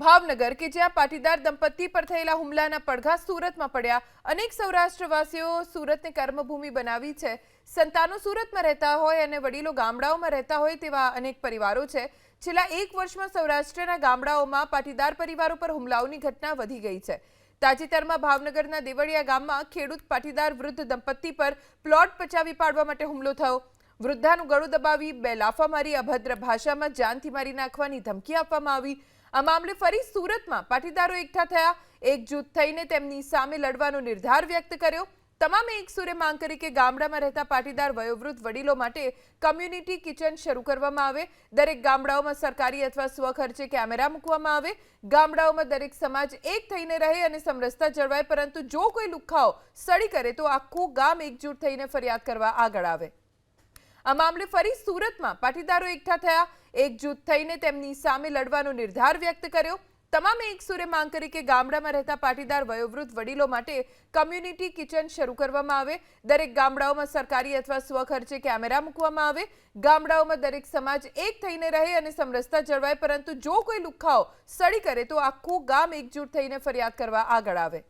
ભાવનગર કે જ્યાં પાટીદાર દંપતી પર થયેલા હુમલાના પડઘા સુરતમાં પડ્યા. અનેક સૌરાષ્ટ્રવાસીઓ સુરતને કર્મભૂમિ બનાવી છે. સંતાનો સુરતમાં રહેતા હોય અને વડીલો ગામડાઓમાં રહેતા હોય તેવા અનેક પરિવારો છે. છેલ્લા એક વર્ષમાં સૌરાષ્ટ્રના ગામડાઓમાં પાટીદાર પરિવારો પર હુમલાઓની ઘટના વધી ગઈ છે. તાજેતરમાં ભાવનગરના દેવળિયા ગામમાં ખેડૂત પાટીદાર વૃદ્ધ દંપતી પર પ્લોટ પચાવી પાડવા માટે હુમલો થયો. વૃદ્ધાનું ગળું દબાવી બે લાફા મારી અભદ્ર ભાષામાં જાનથી મારી નાખવાની ધમકી આપવામાં આવી. આ મામલે ફરી સુરતમાં પાટીદારો એકઠા થયા. એકજૂથ થઈને તેમની સામે લડવાનો નિર્ધાર વ્યક્ત કર્યો. તમામે એક સુરે માંગ કરી કે ગામડામાં રહેતા પાટીદાર વયોવૃદ્ધ વડીલો માટે કમ્યુનિટી કિચન શરૂ કરવામાં આવે. દરેક ગામડાઓમાં સરકારી અથવા સ્વખર્ચે કેમેરા મૂકવામાં આવે. ગામડાઓમાં દરેક સમાજ એક થઈને રહે અને સમરસતા જળવાય, પરંતુ જો કોઈ લુખ્ખાઓ સડી કરે તો આખું ગામ એકજૂટ થઈને ફરિયાદ કરવા આગળ આવે. આ મામલે ફરી સુરતમાં પાટીદારો એકઠા થયા. એકજૂથ થઈને તેમની સામે લડવાનો નિર્ધાર વ્યક્ત કર્યો. તમામે એક સુરે માંગ કરી કે ગામડામાં રહેતા પાટીદાર વયોવૃદ્ધ વડીલો માટે કમ્યુનિટી કિચન શરૂ કરવામાં આવે. દરેક ગામડાઓમાં સરકારી અથવા સ્વખર્ચે કેમેરા મૂકવામાં આવે. ગામડાઓમાં દરેક સમાજ એક થઈને રહે અને સમરસતા જળવાય, પરંતુ જો કોઈ લુખ્ખાઓ સડી કરે તો આખું ગામ એકજૂટ થઈને ફરિયાદ કરવા આગળ આવે.